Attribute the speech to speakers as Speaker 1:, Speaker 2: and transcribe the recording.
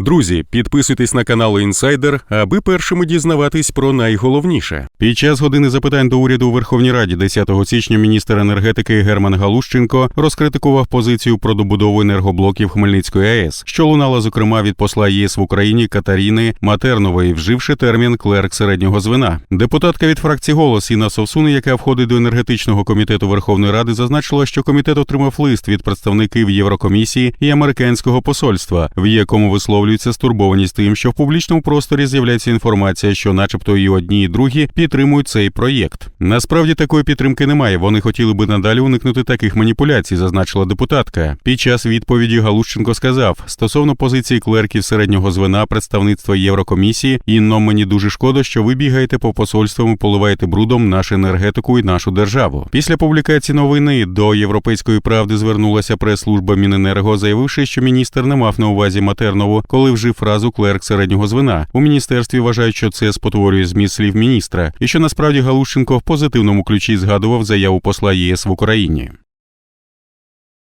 Speaker 1: Друзі, підписуйтесь на канал Інсайдер, аби першими дізнаватись про найголовніше. Під час години запитань до уряду у Верховній Раді 10 січня міністр енергетики Герман Галущенко розкритикував позицію про добудову енергоблоків Хмельницької АЕС, що лунала зокрема від посла ЄС в Україні Катаріни Матернової, вживши термін клерк середнього звена. Депутатка від фракції голос Інна Совсун, яка входить до енергетичного комітету Верховної Ради, зазначила, що комітет отримав лист від представників Єврокомісії і американського посольства, в якому висловлюється стурбованість тим, що в публічному просторі з'являється інформація, що, начебто, і одні, і другі підтримують цей проєкт. Насправді такої підтримки немає. Вони хотіли би надалі уникнути таких маніпуляцій, зазначила депутатка. Під час відповіді Галущенко сказав стосовно позиції клерків середнього звена представництва Єврокомісії, інно мені дуже шкода, що ви бігаєте по посольствам і поливаєте брудом нашу енергетику і нашу державу. Після публікації новини до європейської правди звернулася прес-служба Міненерго, заявивши, що міністр не мав на увазі Матернову, коли вжив фразу клерк середнього звена. У міністерстві вважають, що це спотворює зміст слів міністра, і що насправді Галущенко в позитивному ключі згадував заяву посла ЄС в Україні.